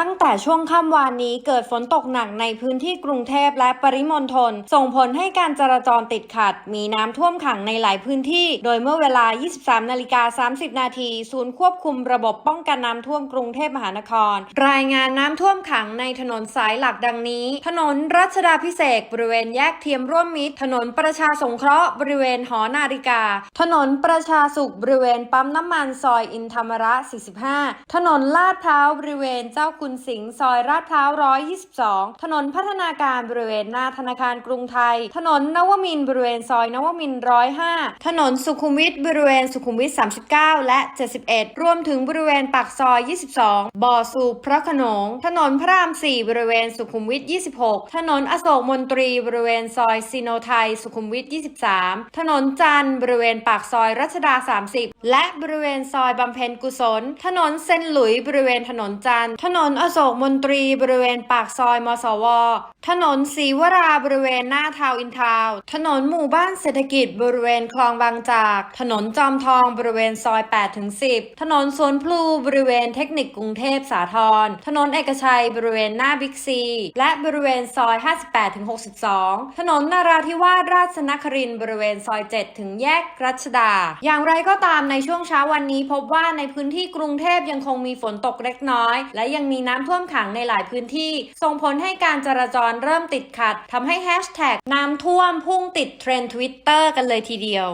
ตั้งแต่ช่วงค่ำวานนี้เกิดฝนตกหนักในพื้นที่กรุงเทพและปริมณฑลส่งผลให้การจราจรติดขัด มีน้ำท่วมขังในหลายพื้นที่ โดยเมื่อเวลา 23 นาฬิกา 30 นาที ศูนย์ควบคุมระบบป้องกันน้ำท่วมกรุงเทพมหานคร รายงานน้ำท่วมขังในถนนสายหลักดังนี้ ถนนรัชดาพิเศษกบริเวณแยกเทียมร่วมมิตร ถนนประชาสงเคราะห์บริเวณหอนาฬิกา ถนนประชาสุขบริเวณปั๊มน้ำมันซอยอินธรรมระ 45 ถนนลาดพร้าวบริเวณเจ้าคุณสิงห์ซอยลาดพร้าว 122 ถนนพัฒนาการบริเวณหน้าธนาคารกรุงไทย ถนนนวมินบริเวณซอยนวมิน 105 ถนนสุขุมวิทบริเวณสุขุมวิท 39 และ 71 รวมถึงบริเวณปากซอย 22 บ่อสูบพระขนง ถนนพระราม 4 บริเวณสุขุมวิท 26 ถนนอโศกมนตรีบริเวณซอยซีโนไทย สุขุมวิท 23 ถนนจันทร์บริเวณปากซอยรัชดา 30 และบริเวณซอยบำเพ็ญกุศล ถนนเซนหลุยบริเวณถนนจันทร์ถนนอโศกมนตรีบริเวณปากซอยมสว ถนนศรีวราบริเวณหน้าทาวน์อินทาวน์ถนนหมู่บ้านเศรษฐกิจบริเวณคลองบางจาก ถนนจอมทองบริเวณซอย8ถึง10 ถนนสวนพลูบริเวณเทคนิคกรุงเทพสาทร ถนนเอกชัยบริเวณหน้าบิ๊กซี และบริเวณซอย 58ถึง62 ถนนนาราธิวาสราชนครินบริเวณซอย 7 ถึงแยกรัชดา อย่างไรก็ตามในช่วงเช้าวันนี้พบว่าในพื้นที่กรุงเทพยังคงมีฝนตกเล็กน้อย และยังมีน้ำท่วมขังในหลายพื้นที่ ส่งผลให้การจราจรเริ่มติดขัดทำให้แฮชแท็กน้ำท่วมพุ่งติดเทรนด์ทวิตเตอร์กันเลยทีเดียว